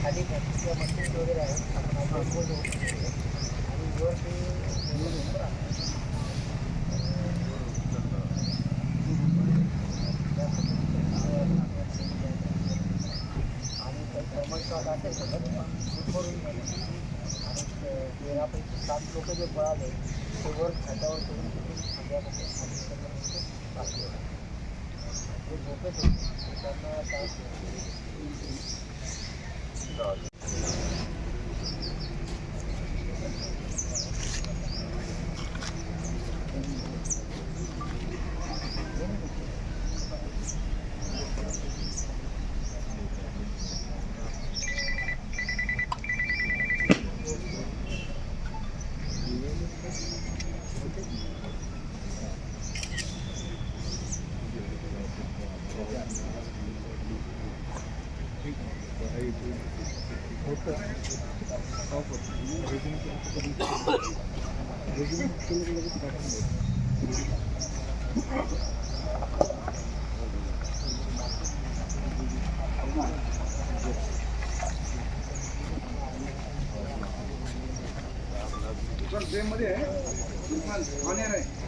खाली फॅक्टरीच्या मशीन वगैरे आहेत आपण आउटबोर्ड आणि वर ते आणि कॉमर्स शॉट असेल सगळं फुटबॉल आणि ते तेरापैकी सात लोक जे पळाले ते वर खात्यावर करून तिथून खांद्यापासून जे झोपेत होते त्यांना मध्ये आहे. ऍडमिट आहे.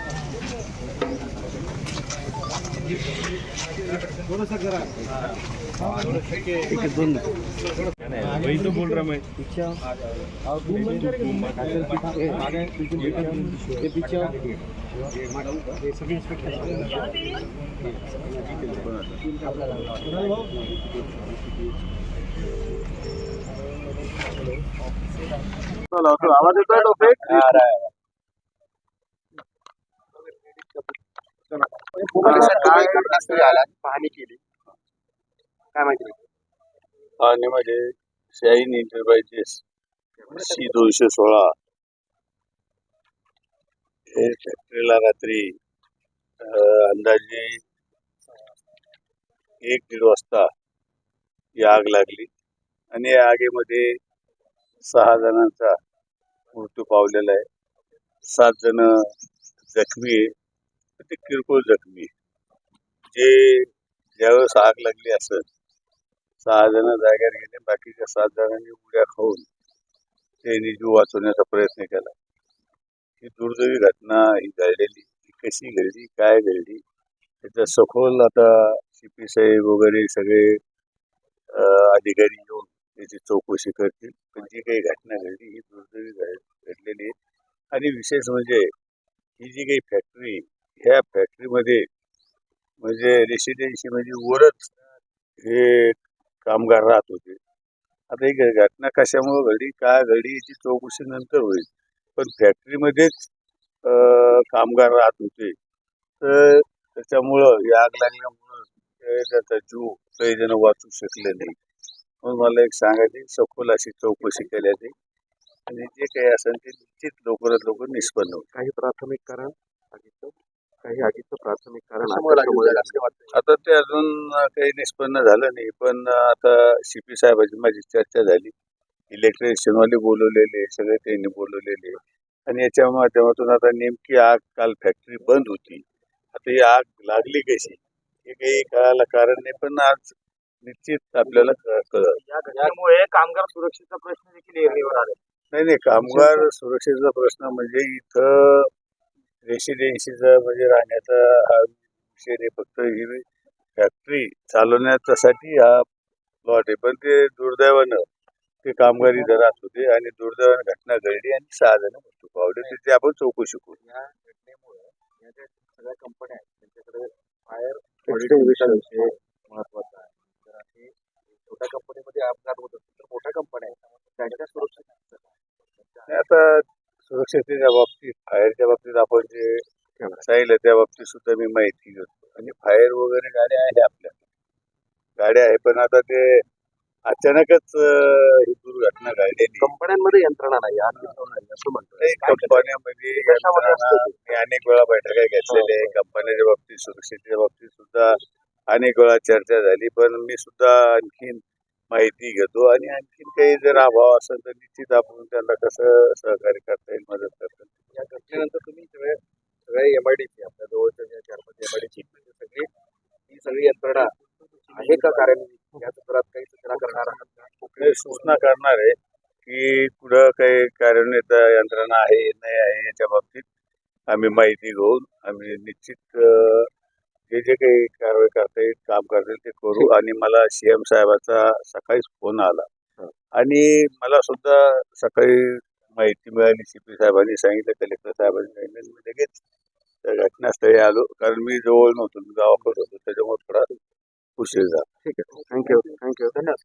वही तो बोल रहा मैं आवाज येतोय टॉपिक काय कारणास्तव झाला पाहणी केली. काय माहिती? आणि म्हणजे शाहीन इंटरप्राइजेस सी दोनशे सोळा. हे फॅक्टरीला रात्री अंदाजे एक दीड वाजता ही आग लागली. आणि या आगीमध्ये सहा जणांचा मृत्यू पावलेला आहे. सात जण जखमी आहे. ते किरकोळ जखमी. जे ज्यावेळेस आग लागली असेल सहा जण जाग्यावर गेले बाकीच्या सात जणांनी उड्या खाऊन त्यांनी जीव वाचवण्याचा प्रयत्न केला. ही दुर्दैवी घटना ही घडलेली ही कशी घडली काय घडली त्याचा सखोल आता सी पी साहेब वगैरे सगळे अधिकारी येऊन त्याची चौकशी करतील. पण जी काही घटना घडली ही दुर्दैवी घड- घडलेली आहे. आणि विशेष म्हणजे ही जी काही फॅक्टरी ह्या फॅक्टरीमध्ये म्हणजे रेसिडेन्सी म्हणजे वरच हे कामगार राहत होते. आता ही घटना कशामुळे घडी काय घडी याची चौकशी नंतर होईल. पण फॅक्टरीमध्येच कामगार राहत होते. तर त्याच्यामुळं ही आग लागल्यामुळं ते त्याचा जीव काही जण वाचू शकले नाही. म्हणून मला एक सांगायची सखोल अशी चौकशी केल्याची आणि जे काही असेल ते निश्चित लवकरात लवकर निष्पन्न होईल. काही प्राथमिक कारण काही आगीचं प्राथमिक कारण? आता ते अजून काही निष्पन्न झालं नाही पण आता सीपी साहेबांची माझी चर्चा झाली. इलेक्ट्रिशियनवाले बोलवलेले सगळे त्यांनी बोलवलेले. आणि याच्या माध्यमातून आता नेमकी आग काल फॅक्टरी बंद होती. आता ही आग लागली कशी? हे काही कळायला कारण नाही पण आज निश्चित आपल्याला क- कळलं या घटनेमुळे कामगार सुरक्षेचा प्रश्न देखील नाही नाही कामगार सुरक्षेचा प्रश्न म्हणजे इथं रेसिडेन्सीचा म्हणजे राहण्याचा हा विषय नाही फक्त ही फॅक्टरी चालवण्यासाठी हा प्लॉट आहे. पण ते दुर्दैवानं ते कामगार इथं राहत होते आणि दुर्दैवानं घटना घडली आणि सहा जण मृत्यू पावले तिथे आपण चौकशी करू. या घटनेमुळे या ज्या सगळ्या कंपन्या आहेत त्यांच्याकडे फायर विषय महत्त्वाचा आहे. तर असे छोट्या कंपनीमध्ये अपघात होत असतील तर मोठ्या कंपन्या आहेत. त्यांच्या सुरक्षित आणि आता बाबतीत फायरच्या बाबतीत आपण जे सांगितलं त्या बाबतीत सुद्धा मी माहिती घेतो. आणि फायर वगैरे गाड्या आहे आपल्या. गाड्या आहे पण आता ते अचानकच ही दुर्घटना घडलेली कंपन्यांमध्ये यंत्रणा नाही असं म्हणतोय काही कंपन्यामध्ये मी अनेक वेळा बैठका घेतलेल्या आहे कंपन्याच्या बाबतीत सुरक्षेच्या बाबतीत सुद्धा अनेक वेळा चर्चा झाली पण मी सुद्धा आणखीन माहिती घेतो. आणि आणखीन काही जर अभाव असेल तर निश्चित आपण त्यांना कसं सहकार्य करता येईल मदत करता येईल. घटनेनंतर तुम्ही सगळे सगळ्या एमआयडीसी आपल्या जवळच्या ज्या चार पाच एमआयडीसी सगळी ही सगळी यंत्रणा आहे का कार्यान्वित या सत्रात काही सूचना करणार आहात? काही सूचना करणार आहे की पुढं काही कार्यान्वित यंत्रणा आहे नाही आहे याच्या बाबतीत आम्ही माहिती घेऊन आम्ही निश्चित जे जे काही कारवाई करता येईल काम करता येईल ते करू आणि मला सीएम साहेबाचा सकाळीच फोन आला. आणि मला सुद्धा सकाळी माहिती मिळाली. सी पी साहेबांनी सांगितलं कलेक्टर साहेबांनी सांगितलं मी लगेच त्या घटनास्थळी आलो कारण मी जवळ नव्हतो मी गावाकडे होतो त्याच्यामुळे थोडा उशीर झाला. ठीक आहे. थँक्यू थँक्यू धन्यवाद.